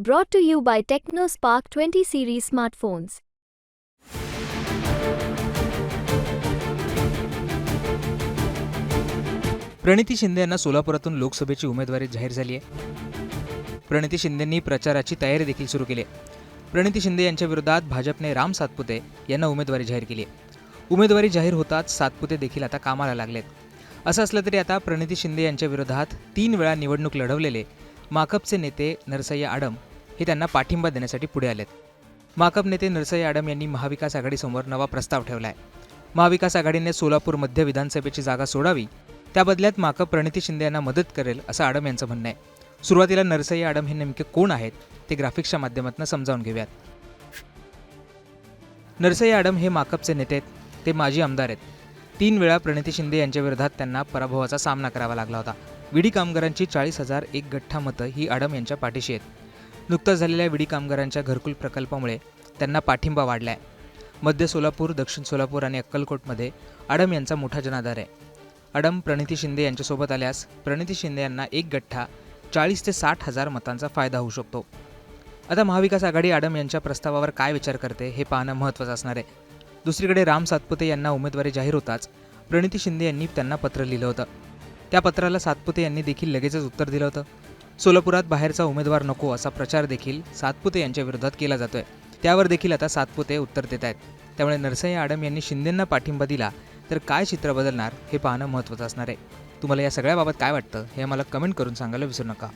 Brought to you by TechnoSpark 20 series smartphones. Praniti Shinde यांना सोलापुरातून लोकसभेची उमेदवारी जाहीर झाली आहे. प्रणिती शिंदेंनी प्रचाराची तयारी देखील सुरू केली आहे. प्रणिती शिंदे यांच्या विरोधात भाजपने राम सातपुते यांना उमेदवारी जाहीर केली आहे. उमेदवारी जाहीर होताच सातपुते देखील आता कामाला लागलेत. असं असलं तरी आता प्रणिती शिंदे यांच्या विरोधात तीन वेळा निवडणूक लढवलेले माकपचे नेते नरसय्या आडम हे त्यांना पाठिंबा देण्यासाठी पुढे आलेत. माकप नेते नरसय्या आडम यांनी महाविकास आघाडीसमोर नवा प्रस्ताव ठेवला आहे महाविकास आघाडीने सोलापूर मध्य विधानसभेची जागा सोडावी त्या बदल्यात माकप प्रणिती शिंदे यांना मदत करेल असं आडम यांचं म्हणणं आहे. सुरुवातीला नरसय्या आडम हे नेमके कोण आहेत ते ग्राफिक्सच्या माध्यमातून समजावून घेऊयात. नरसय्या आडम हे माकपचे नेते आहेत ते माजी आमदार आहेत. तीन वेळा प्रणिती शिंदे यांच्या विरोधात त्यांना पराभवाचा सामना करावा लागला होता. विडी कामगारांची चाळीस हजार एक गठ्ठा मतं ही आडम यांच्या पाठीशी आहेत. नुकताच झालेल्या विडी कामगारांच्या घरकुल प्रकल्पामुळे त्यांना पाठिंबा वाढला आहे मध्य सोलापूर दक्षिण सोलापूर आणि अक्कलकोटमध्ये आडम यांचा मोठा जनाधार आहे. आडम प्रणिती शिंदे यांच्यासोबत आल्यास प्रणिती शिंदे यांना एक गठ्ठा चाळीस ते साठ हजार मतांचा फायदा होऊ शकतो. आता महाविकास आघाडी आडम यांच्या प्रस्तावावर काय विचार करते हे पाहणं महत्त्वाचं असणार आहे. दुसरीकडे राम सातपुते यांना उमेदवारी जाहीर होताच प्रणिती शिंदे यांनी त्यांना पत्र लिहिलं होतं. त्या पत्राला सातपुते यांनी देखील लगेचच उत्तर दिलं होतं. सोलापुरात बाहेरचा उमेदवार नको असा प्रचार देखील सातपुते यांच्या विरोधात केला जातोय. त्यावर देखील आता सातपुते उत्तर देत आहेत. त्यामुळे नरसय्या आडम यांनी शिंदेंना पाठिंबा दिला तर काय चित्र बदलणार हे पाहणं महत्त्वाचं असणार आहे. तुम्हाला या सगळ्याबाबत काय वाटतं हे आम्हाला कमेंट करून सांगायला विसरू नका.